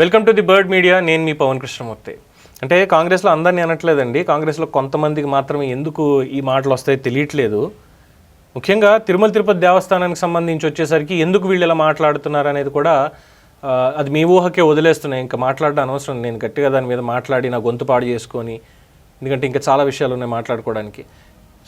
Welcome to the Bird Media. నేను మీ పవన్ కృష్ణమూర్తి. అంటే కాంగ్రెస్లో అందరినీ అనట్లేదండి. కాంగ్రెస్లో కొంతమందికి మాత్రమే ఎందుకు ఈ మాటలు వస్తాయో తెలియట్లేదు. ముఖ్యంగా తిరుమల తిరుపతి దేవస్థానానికి సంబంధించి వచ్చేసరికి ఎందుకు వీళ్ళు ఇలా మాట్లాడుతున్నారు అనేది కూడా అది మీ ఊహకే వదిలేస్తున్నాయి. ఇంకా మాట్లాడడం అనవసరం. నేను గట్టిగా దాని మీద మాట్లాడి నా గొంతు పాడు చేసుకొని ఎందుకంటే ఇంకా చాలా విషయాలు ఉన్నాయి మాట్లాడుకోవడానికి.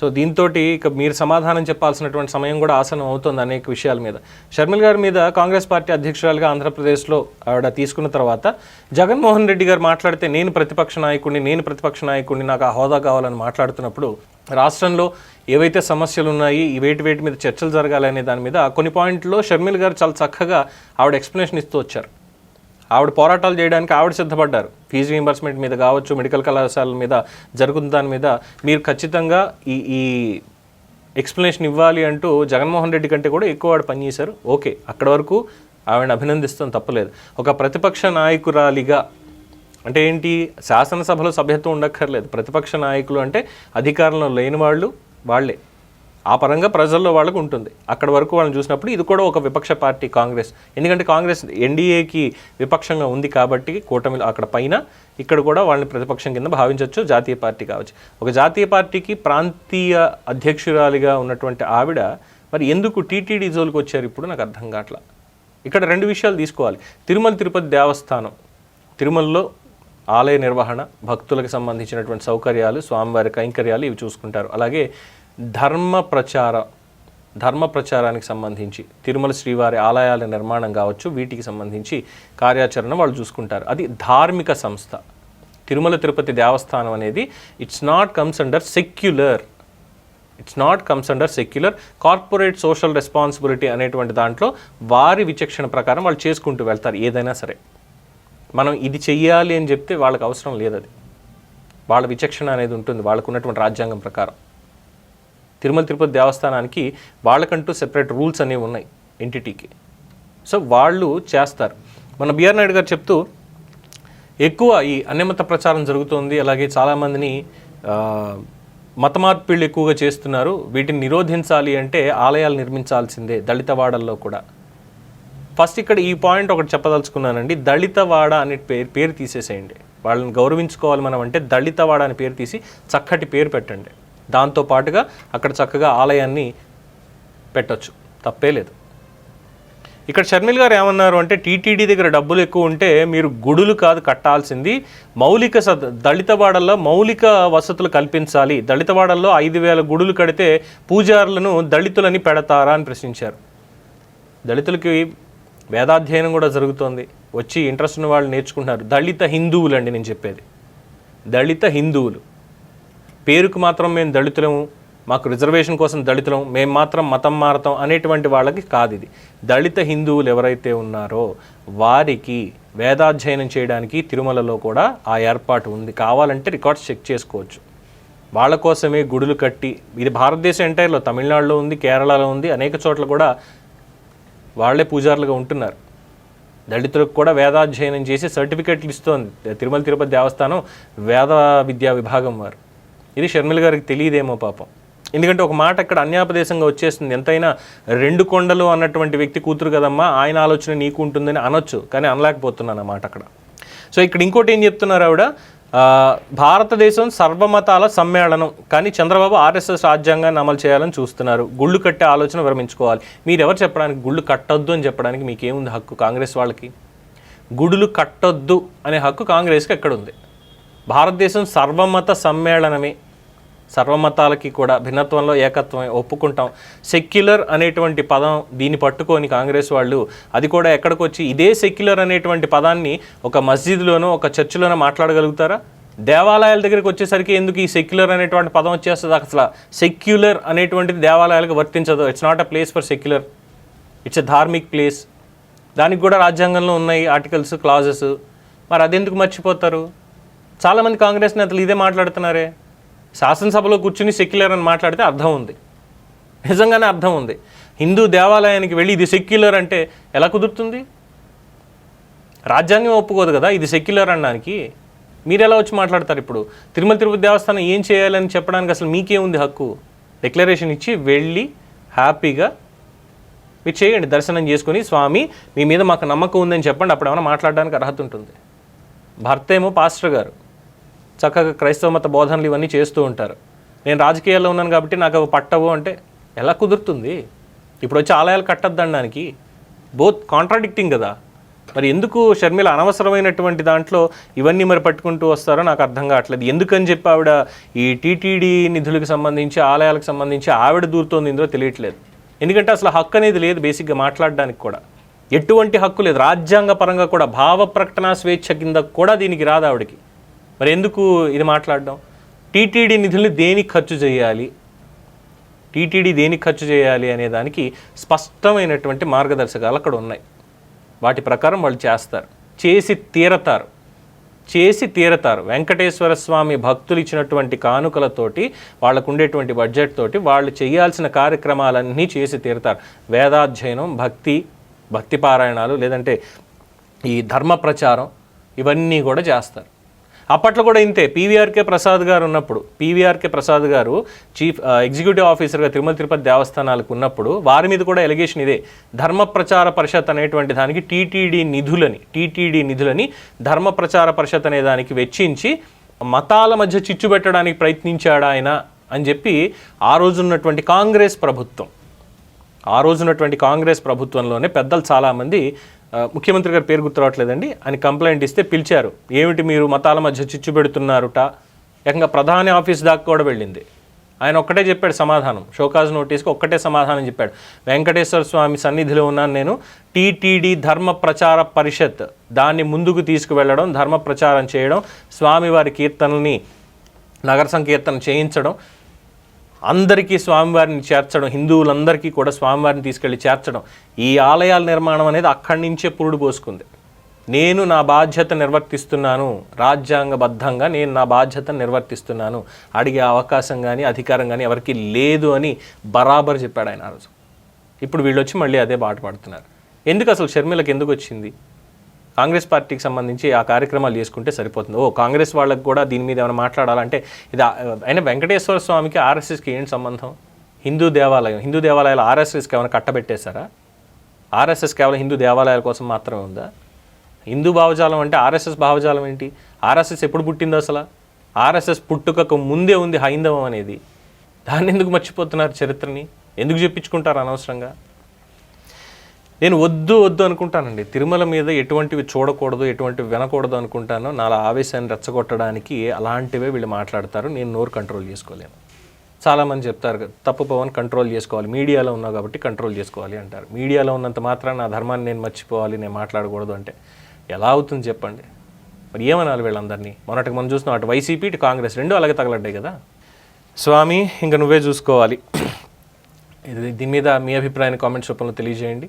సో దీంతో ఇక మీరు సమాధానం చెప్పాల్సినటువంటి సమయం కూడా ఆసనం అవుతుంది అనేక విషయాల మీద. షర్మిల్ గారి మీద కాంగ్రెస్ పార్టీ అధ్యక్షురాలుగా ఆంధ్రప్రదేశ్లో ఆవిడ తీసుకున్న తర్వాత జగన్మోహన్ రెడ్డి గారు మాట్లాడితే నేను ప్రతిపక్ష నాయకుడిని నేను ప్రతిపక్ష నాయకుడిని నాకు ఆ హోదా కావాలని మాట్లాడుతున్నప్పుడు రాష్ట్రంలో ఏవైతే సమస్యలు ఉన్నాయి ఈ వేటి వేటి మీద చర్చలు జరగాలి అనే దాని మీద కొన్ని పాయింట్లో షర్మిల్ గారు చాలా చక్కగా ఆవిడ ఎక్స్ప్లెనేషన్ ఇస్తూ వచ్చారు. ఆవిడ పోరాటాలు చేయడానికి ఆవిడ సిద్ధపడ్డారు. ఫీజు రీంబర్స్మెంట్ మీద కావచ్చు మెడికల్ కళాశాల మీద జరుగుతున్న దాని మీద మీరు ఖచ్చితంగా ఈ ఈ ఎక్స్ప్లెనేషన్ ఇవ్వాలి అంటూ జగన్మోహన్ రెడ్డి కంటే కూడా ఎక్కువ ఆవిడ పనిచేశారు ఓకే అక్కడ వరకు ఆవిడని అభినందిస్తాం తప్పలేదు. ఒక ప్రతిపక్ష నాయకురాలిగా అంటే ఏంటి? శాసనసభలో సభ్యత్వం ఉండక్కర్లేదు. ప్రతిపక్ష నాయకులు అంటే అధికారంలో లేని వాళ్ళు వాళ్ళే. ఆ పరంగా ప్రజల్లో వాళ్ళకు ఉంటుంది. అక్కడ వరకు వాళ్ళని చూసినప్పుడు ఇది కూడా ఒక విపక్ష పార్టీ కాంగ్రెస్. ఎందుకంటే కాంగ్రెస్ ఎన్డీఏకి విపక్షంగా ఉంది కాబట్టి కూటమి అక్కడ పైన ఇక్కడ కూడా వాళ్ళని ప్రతిపక్షం కింద భావించవచ్చు జాతీయ పార్టీ కావచ్చు. ఒక జాతీయ పార్టీకి ప్రాంతీయ అధ్యక్షురాలిగా ఉన్నటువంటి ఆవిడ మరి ఎందుకు టీటీడీ జోలికి వచ్చారు ఇప్పుడు నాకు అర్థం కావట్లా? ఇక్కడ రెండు విషయాలు తీసుకోవాలి. తిరుమల తిరుపతి దేవస్థానం తిరుమలలో ఆలయ నిర్వహణ భక్తులకు సంబంధించినటువంటి సౌకర్యాలు స్వామివారి కైంకర్యాలు ఇవి చూసుకుంటారు. అలాగే ధర్మ ప్రచార ధర్మ ప్రచారానికి సంబంధించి తిరుమల శ్రీవారి ఆలయాల నిర్మాణం కావచ్చు వీటికి సంబంధించి కార్యాచరణ వాళ్ళు చూసుకుంటారు. అది ధార్మిక సంస్థ. తిరుమల తిరుపతి దేవస్థానం అనేది it's not comes under secular it's not comes under secular corporate social responsibility అనేటువంటి దాంట్లో వారి విచక్షణ ప్రకారం వాళ్ళు చేసుకుంటూ వెళ్తారు ఏదైనా సరే. మనం ఇది చెయ్యాలి అని చెప్తే వాళ్ళకి అవసరం లేదు అది. వాళ్ళ విచక్షణ అనేది ఉంటుంది వాళ్ళకు ఉన్నటువంటి రాజ్యాంగం ప్రకారం. తిరుమల తిరుపతి దేవస్థానానికి వాళ్ళకంటూ సెపరేట్ రూల్స్ అనేవి ఉన్నాయి ఎంటిటీకి సో వాళ్ళు చేస్తారు. మన బిఆర్ నాయుడు గారు చెప్తూ ఎక్కువ ఈ అన్యమత ప్రచారం జరుగుతోంది అలాగే చాలామందిని మత మార్పిళ్ళు ఎక్కువగా చేస్తున్నారు. వీటిని నిరోధించాలి అంటే ఆలయాలు నిర్మించాల్సిందే దళితవాడల్లో కూడా. ఫస్ట్ ఇక్కడ ఈ పాయింట్ ఒకటి చెప్పదలుచుకున్నానండి దళితవాడ అనే పేరు పేరు తీసేసేయండి. వాళ్ళని గౌరవించుకోవాలి మనం అంటే దళితవాడ అనే పేరు తీసి చక్కటి పేరు పెట్టండి. దాంతో పాటుగా అక్కడ చక్కగా ఆలయాన్ని పెట్టొచ్చు. తప్పే లేదు. ఇక్కడ షర్మిల్ గారు ఏమన్నారు అంటే టీటీడీ దగ్గర డబ్బులు ఎక్కువ ఉంటే మీరు గుడులు కాదు కట్టాల్సింది. మౌలిక సద్ దళితవాడల్లో మౌలిక వసతులు కల్పించాలి. దళితవాడల్లో ఐదు వేల గుడులు కడితే పూజారులను దళితులని పెడతారా అని ప్రశ్నించారు. దళితులకి వేదాధ్యయనం కూడా జరుగుతోంది. వచ్చి ఇంట్రెస్ట్ ఉన్న వాళ్ళు నేర్చుకుంటున్నారు. దళిత హిందువులు అండి నేను చెప్పేది. దళిత హిందువులు. పేరుకు మాత్రం మేము దళితులము మాకు రిజర్వేషన్ కోసం దళితులం మేము మాత్రం మతం మారతాం అనేటువంటి వాళ్ళకి కాదు ఇది. దళిత హిందువులు ఎవరైతే ఉన్నారో వారికి వేదాధ్యయనం చేయడానికి తిరుమలలో కూడా ఆ ఏర్పాటు ఉంది. కావాలంటే రికార్డ్స్ చెక్ చేసుకోవచ్చు. వాళ్ళ కోసమే గుడులు కట్టి ఇది భారతదేశం ఎంటైర్లో తమిళనాడులో ఉంది కేరళలో ఉంది అనేక చోట్ల కూడా వాళ్ళే పూజారులుగా ఉంటున్నారు. దళితులకు కూడా వేదాధ్యయనం చేసి సర్టిఫికెట్లు ఇస్తోంది. తిరుమల తిరుపతి దేవస్థానం వేద విద్యా విభాగం వారు. ఇది షర్మిల గారికి తెలియదేమో పాపం. ఎందుకంటే ఒక మాట ఇక్కడ అన్యాపదేశంగా వచ్చేస్తుంది. ఎంతైనా రెండు కొండలు అన్నటువంటి వ్యక్తి కూతురు కదమ్మా ఆయన ఆలోచన నీకు ఉంటుందని అనొచ్చు కానీ అనలేకపోతున్నాను ఆ మాట అక్కడ. సో ఇక్కడ ఇంకోటి ఏం చెప్తున్నారు ఆవిడ? భారతదేశం సర్వమతాల సమ్మేళనం కానీ చంద్రబాబు ఆర్ఎస్ఎస్ రాజ్యాంగాన్ని అమలు చేయాలని చూస్తున్నారు. గుళ్ళు కట్టే ఆలోచన విరమించుకోవాలి. మీరు ఎవరు చెప్పడానికి గుళ్ళు కట్టొద్దు అని చెప్పడానికి మీకేముంది హక్కు కాంగ్రెస్ వాళ్ళకి? గుడులు కట్టొద్దు అనే హక్కు కాంగ్రెస్కి ఎక్కడుంది? భారతదేశం సర్వమత సమ్మేళనమే. సర్వమతాలకి కూడా భిన్నత్వంలో ఏకత్వం ఒప్పుకుంటాం. సెక్యులర్ అనేటువంటి పదం దీన్ని పట్టుకొని కాంగ్రెస్ వాళ్ళు అది కూడా ఎక్కడికొచ్చి ఇదే సెక్యులర్ అనేటువంటి పదాన్ని ఒక మస్జిద్లోనో ఒక చర్చిలోనో మాట్లాడగలుగుతారా? దేవాలయాల దగ్గరికి వచ్చేసరికి ఎందుకు ఈ సెక్యులర్ అనేటువంటి పదం వచ్చేస్తుంది? అసలు సెక్యులర్ అనేటువంటిది దేవాలయాలకు వర్తించదు. It's not a place for secular it's a Dharmik place దానికి కూడా రాజ్యాంగంలో ఉన్నాయి ఆర్టికల్స్ క్లాజెస్. మరి అదెందుకు మర్చిపోతారు? చాలామంది కాంగ్రెస్ నేతలు ఇదే మాట్లాడుతున్నారే? శాసనసభలో కూర్చుని సెక్యులర్ అని మాట్లాడితే అర్థం ఉంది. నిజంగానే అర్థం ఉంది. హిందూ దేవాలయానికి వెళ్ళి ఇది సెక్యులర్ అంటే ఎలా కుదురుతుంది? రాజ్యాంగం ఒప్పుకోదు కదా ఇది సెక్యులర్ అనడానికి. మీరు ఎలా వచ్చి మాట్లాడతారు ఇప్పుడు? తిరుమల తిరుపతి దేవస్థానం ఏం చేయాలని చెప్పడానికి అసలు మీకేముంది ఉంది హక్కు? డిక్లరేషన్ ఇచ్చి వెళ్ళి హ్యాపీగా మీరు చేయండి దర్శనం చేసుకుని స్వామి మీ మీద మాకు నమ్మకం ఉందని చెప్పండి అప్పుడు ఏమైనా మాట్లాడడానికి అర్హత ఉంటుంది. భర్త ఏమో పాస్టర్ గారు. చక్కగా క్రైస్తవ మత బోధనలు ఇవన్నీ చేస్తూ ఉంటారు. నేను రాజకీయాల్లో ఉన్నాను కాబట్టి నాకు అవి పట్టవు అంటే ఎలా కుదురుతుంది? ఇప్పుడు వచ్చి ఆలయాలు కట్టద్దనడానికి బోత్ కాంట్రాడిక్టింగ్ కదా. మరి ఎందుకు షర్మిల అనవసరమైనటువంటి దాంట్లో ఇవన్నీ మరి పట్టుకుంటూ వస్తారో నాకు అర్థం కావట్లేదు. ఎందుకని చెప్పి ఆవిడ ఈ టీటీడీ నిధులకు సంబంధించి ఆలయాలకు సంబంధించి ఆవిడ దూరుతోంది ఇందో తెలియట్లేదు. ఎందుకంటే అసలు హక్కు అనేది లేదు బేసిక్గా మాట్లాడడానికి కూడా. ఎటువంటి హక్కు లేదు. రాజ్యాంగ పరంగా కూడా భావ ప్రకటన స్వేచ్ఛ కింద కూడా దీనికి రాదు ఆవిడకి. మరి ఎందుకు ఇది మాట్లాడడం? టీటీడీ నిధుల్ని దేనికి ఖర్చు చేయాలి? టీటీడీ దేనికి ఖర్చు చేయాలి అనే దానికి స్పష్టమైనటువంటి మార్గదర్శకాలు అక్కడ ఉన్నాయి. వాటి ప్రకారం వాళ్ళు చేస్తారు. చేసి తీరతారు. చేసి తీరతారు. వెంకటేశ్వర స్వామి భక్తులు ఇచ్చినటువంటి కానుకలతోటి వాళ్ళకు ఉండేటువంటి బడ్జెట్ తోటి వాళ్ళు చేయాల్సిన కార్యక్రమాలన్నీ చేసి తీరతారు. వేదాధ్యయనం భక్తి భక్తి పారాయణాలు లేదంటే ఈ ధర్మ ప్రచారం ఇవన్నీ కూడా చేస్తారు. అప్పట్లో కూడా ఇంతే. పీవీఆర్కే ప్రసాద్ గారు ఉన్నప్పుడు పీవీఆర్కే ప్రసాద్ గారు చీఫ్ ఎగ్జిక్యూటివ్ ఆఫీసర్గా తిరుమల తిరుపతి దేవస్థానాలకు ఉన్నప్పుడు వారి మీద కూడా ఎలిగేషన్ ఇదే. ధర్మ ప్రచార పరిషత్ అనేటువంటి దానికి టీటీడీ నిధులని టీటీడీ నిధులని ధర్మ ప్రచార పరిషత్ అనే దానికి వెచ్చించి మతాల మధ్య చిచ్చు పెట్టడానికి ప్రయత్నించాడు ఆయన అని చెప్పి ఆ రోజు ఉన్నటువంటి కాంగ్రెస్ ప్రభుత్వం ఆ రోజు ఉన్నటువంటి కాంగ్రెస్ ప్రభుత్వంలోనే పెద్దలు చాలామంది ముఖ్యమంత్రి గారి పేరు గుర్తు రావట్లేదండి. అని కంప్లైంట్ ఇస్తే పిలిచారు. ఏమిటి మీరు మతాల మధ్య చిచ్చు పెడుతున్నారుట? ఏకంగా ప్రధాని ఆఫీస్ దాకా కూడా వెళ్ళింది. ఆయన ఒక్కటే చెప్పాడు సమాధానం. షోకాజ్ నోటీస్కి ఒక్కటే సమాధానం చెప్పాడు. వెంకటేశ్వర స్వామి సన్నిధిలో ఉన్నాను నేను. టీటీడీ ధర్మ ప్రచార పరిషత్ దాన్ని ముందుకు తీసుకువెళ్ళడం ధర్మ ప్రచారం చేయడం స్వామివారి కీర్తనల్ని నగర సంకీర్తన చేయించడం అందరికీ స్వామివారిని చేర్చడం హిందువులందరికీ కూడా స్వామివారిని తీసుకెళ్ళి చేర్చడం ఈ ఆలయాల నిర్మాణం అనేది అక్కడి నుంచే పురుడు పోసుకుంది. నేను నా బాధ్యత నిర్వర్తిస్తున్నాను రాజ్యాంగబద్ధంగా నేను నా బాధ్యత నిర్వర్తిస్తున్నాను అడిగే అవకాశం కానీ అధికారం కానీ ఎవరికి లేదు అని బరాబర్ చెప్పాడు ఆయన ఆ రోజు. ఇప్పుడు వీళ్ళు వచ్చి మళ్ళీ అదే బాట పడుతున్నారు. ఎందుకు అసలు షర్మిలకు ఎందుకు వచ్చింది? కాంగ్రెస్ పార్టీకి సంబంధించి ఆ కార్యక్రమాలు చేసుకుంటే సరిపోతుంది. ఓ కాంగ్రెస్ వాళ్ళకి కూడా దీని మీద ఏమైనా మాట్లాడాలంటే ఇది అయినా వెంకటేశ్వర స్వామికి ఆర్ఎస్ఎస్కి ఏంటి సంబంధం? హిందూ దేవాలయం హిందూ దేవాలయాలు ఆర్ఎస్ఎస్కి ఏమైనా కట్టబెట్టేశారా? ఆర్ఎస్ఎస్ కేవలం హిందూ దేవాలయాల కోసం మాత్రమే ఉందా? హిందూ భావజాలం అంటే ఆర్ఎస్ఎస్ భావజాలం ఏంటి? ఆర్ఎస్ఎస్ ఎప్పుడు పుట్టిందో అసలు? ఆర్ఎస్ఎస్ పుట్టుకకు ముందే ఉంది హైందవం అనేది. దాన్ని ఎందుకు మర్చిపోతున్నారు చరిత్రని? ఎందుకు చెప్పించుకుంటారు అనవసరంగా? నేను వద్దు వద్దు అనుకుంటానండి. తిరుమల మీద ఎటువంటివి చూడకూడదు ఎటువంటివి వినకూడదు అనుకుంటానో నా ఆవేశాన్ని రెచ్చగొట్టడానికి అలాంటివే వీళ్ళు మాట్లాడతారు. నేను నోరు కంట్రోల్ చేసుకోలేను. చాలామంది చెప్తారు తప్పు పవన్ కంట్రోల్ చేసుకోవాలి. మీడియాలో ఉన్నావు కాబట్టి కంట్రోల్ చేసుకోవాలి అంటారు. మీడియాలో ఉన్నంత మాత్రం నా ధర్మాన్ని నేను మర్చిపోవాలి నేను మాట్లాడకూడదు అంటే ఎలా అవుతుంది చెప్పండి? మరి ఏమనాలి వీళ్ళందరినీ? మొన్నటికి మనం చూసినాం అటు వైసీపీ ఇటు కాంగ్రెస్ రెండు అలాగే తగలడ్డాయి కదా? స్వామి ఇంకా నువ్వే చూసుకోవాలి. ఇది దీని మీద మీ అభిప్రాయాన్ని కామెంట్స్ రూపంలో తెలియజేయండి.